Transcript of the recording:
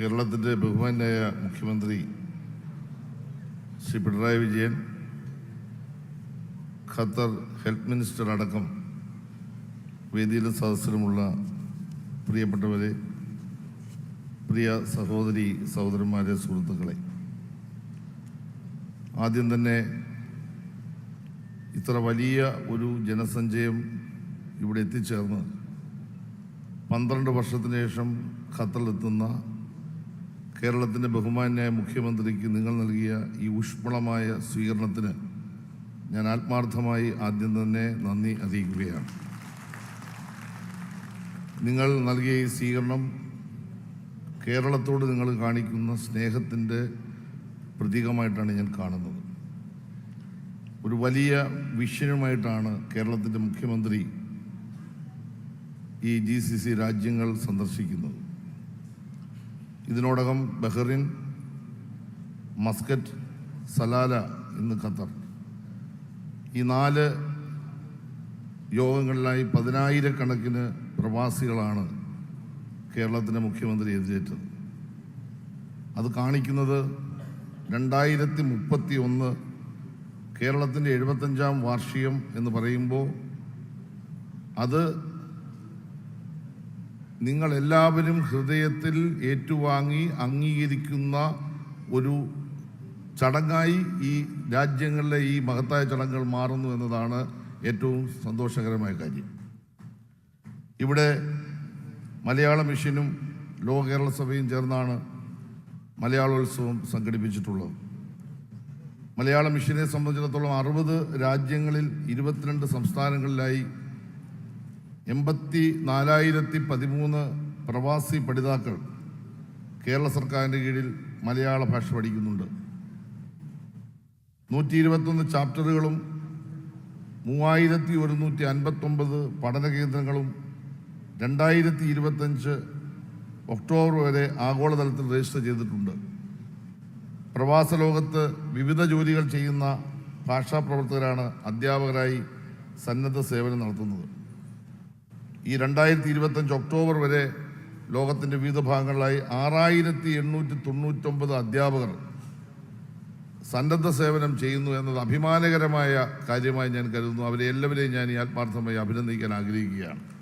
കേരളത്തിന്റെ ബഹുമാനായ മുഖ്യമന്ത്രി Shri Pinarayi Vijayan Qatar health minister അടക്കം വേദിയിലും സദസ്സിലുമുള്ള പ്രിയപ്പെട്ടവരെ പ്രിയ സഹോദരി സഹോദരന്മാരെ സുഹൃത്തുക്കളെ ആദ്യം തന്നെ ഇത്ര വലിയ ഒരു ജനസഞ്ചയം ഇവിടെ എത്തിച്ചേർന്ന് പന്ത്രണ്ട് വർഷത്തിന് ശേഷം ഖത്തറിലെത്തുന്ന കേരളത്തിന്റെ ബഹുമാന്യായ മുഖ്യമന്ത്രിക്ക് നിങ്ങൾ നൽകിയ ഈ ഊഷ്മളമായ സ്വീകരണത്തിന് ഞാൻ ആത്മാർത്ഥമായി ആദ്യം തന്നെ നന്ദി അറിയിക്കുകയാണ്. നിങ്ങൾ നൽകിയ ഈ സ്വീകരണം കേരളത്തോട് നിങ്ങൾ കാണിക്കുന്ന സ്നേഹത്തിന്റെ പ്രതീകമായിട്ടാണ് ഞാൻ കാണുന്നത്. ഒരു വലിയ വിഷയമായിട്ടാണ് കേരളത്തിന്റെ മുഖ്യമന്ത്രി ഈ ജി സി സി രാജ്യങ്ങൾ സന്ദർശിക്കുന്നത്. ഇതിനോടകം ബഹ്റിൻ മസ്കറ്റ് സലാല ഇന്ന് ഖത്തർ. ഈ നാല് യോഗങ്ങളിലായി പതിനായിരക്കണക്കിന് പ്രവാസികളാണ് കേരളത്തിന്റെ മുഖ്യമന്ത്രി എതിരേറ്റത് അത് കാണിക്കുന്നത് രണ്ടായിരത്തി മുപ്പത്തി ഒന്ന് കേരളത്തിന്റെ എഴുപത്തഞ്ചാം വാർഷികം എന്ന് പറയുമ്പോൾ അത് നിങ്ങൾ എല്ലാവരും ഹൃദയത്തിൽ ഏറ്റുവാങ്ങി അംഗീകരിക്കുന്ന ഒരു ചടങ്ങായി ഈ രാജ്യങ്ങളിലെ ഈ മഹത്തായ ചടങ്ങുകൾ മാറുന്നു എന്നതാണ് ഏറ്റവും സന്തോഷകരമായ കാര്യം. ഇവിടെ മലയാള മിഷനും ലോക കേരള സഭയും ചേർന്നാണ് മലയാളോത്സവം സംഘടിപ്പിച്ചിട്ടുള്ളത്. മലയാള മിഷനെ സംബന്ധിച്ചിടത്തോളം അറുപത് രാജ്യങ്ങളിൽ ഇരുപത്തിരണ്ട് സംസ്ഥാനങ്ങളിലായി എൺപത്തി നാലായിരത്തി പതിമൂന്ന് പ്രവാസി പഠിതാക്കൾ കേരള സർക്കാരിന്റെ കീഴിൽ മലയാള ഭാഷ പഠിക്കുന്നുണ്ട്. നൂറ്റി ഇരുപത്തൊന്ന് ചാപ്റ്ററുകളും മൂവായിരത്തി ഒരുന്നൂറ്റി അൻപത്തൊമ്പത് പഠന കേന്ദ്രങ്ങളും രണ്ടായിരത്തി ഇരുപത്തഞ്ച് ഒക്ടോബർ വരെ ആഗോളതലത്തിൽ രജിസ്റ്റർ ചെയ്തിട്ടുണ്ട്. പ്രവാസ ലോകത്ത് വിവിധ ജോലികൾ ചെയ്യുന്ന ഭാഷാ പ്രവർത്തകരാണ് അധ്യാപകരായി സന്നദ്ധ സേവനം നടത്തുന്നത്. ഈ രണ്ടായിരത്തി ഇരുപത്തഞ്ച് ഒക്ടോബർ വരെ ലോകത്തിന്റെ വിവിധ ഭാഗങ്ങളിലായി ആറായിരത്തി എണ്ണൂറ്റി തൊണ്ണൂറ്റൊമ്പത് അധ്യാപകർ സന്നദ്ധ സേവനം ചെയ്യുന്നു എന്നത് അഭിമാനകരമായ കാര്യമായി ഞാൻ കരുതുന്നു. അവരെ എല്ലാവരെയും ഞാൻ ഈ ആത്മാർത്ഥമായി അഭിനന്ദിക്കാൻ ആഗ്രഹിക്കുകയാണ്.